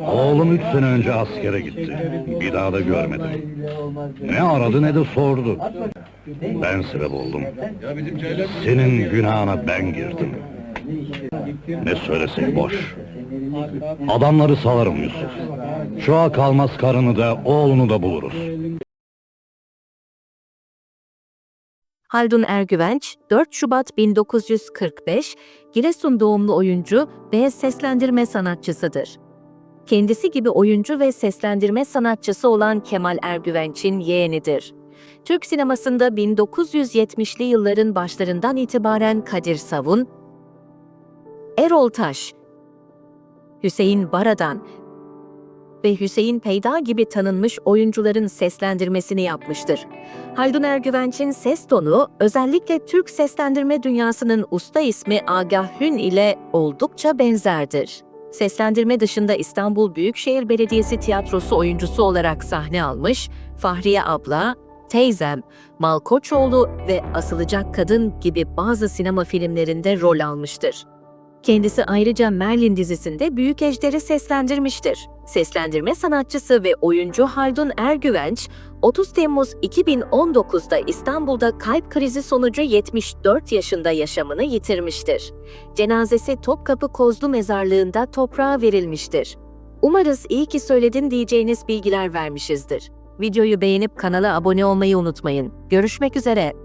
Oğlum üç sene önce askere gitti. Bir daha da görmedim. Ne aradı ne de sordu. Ben sebep oldum. Senin günahına ben girdim. Ne söylesek boş. Adamları salarım Yusuf. An kalmaz karını da oğlunu da buluruz. Haldun Ergüvenç, 4 Şubat 1945, Giresun doğumlu oyuncu ve seslendirme sanatçısıdır. Kendisi gibi oyuncu ve seslendirme sanatçısı olan Kemal Ergüvenç'in yeğenidir. Türk sinemasında 1970'li yılların başlarından itibaren Kadir Savun, Erol Taş, Hüseyin Baradan ve Hüseyin Peyda gibi tanınmış oyuncuların seslendirmesini yapmıştır. Haldun Ergüvenç'in ses tonu özellikle Türk seslendirme dünyasının usta ismi Agah Hün ile oldukça benzerdir. Seslendirme dışında İstanbul Büyükşehir Belediyesi tiyatrosu oyuncusu olarak sahne almış, Fahriye Abla, Teyzem, Malkoçoğlu ve Asılacak Kadın gibi bazı sinema filmlerinde rol almıştır. Kendisi ayrıca Merlin dizisinde Büyük Ejder'i seslendirmiştir. Seslendirme sanatçısı ve oyuncu Haldun Ergüvenç, 30 Temmuz 2019'da İstanbul'da kalp krizi sonucu 74 yaşında yaşamını yitirmiştir. Cenazesi Topkapı Kozlu Mezarlığı'nda toprağa verilmiştir. Umarız iyi ki söyledin diyeceğiniz bilgiler vermişizdir. Videoyu beğenip kanala abone olmayı unutmayın. Görüşmek üzere.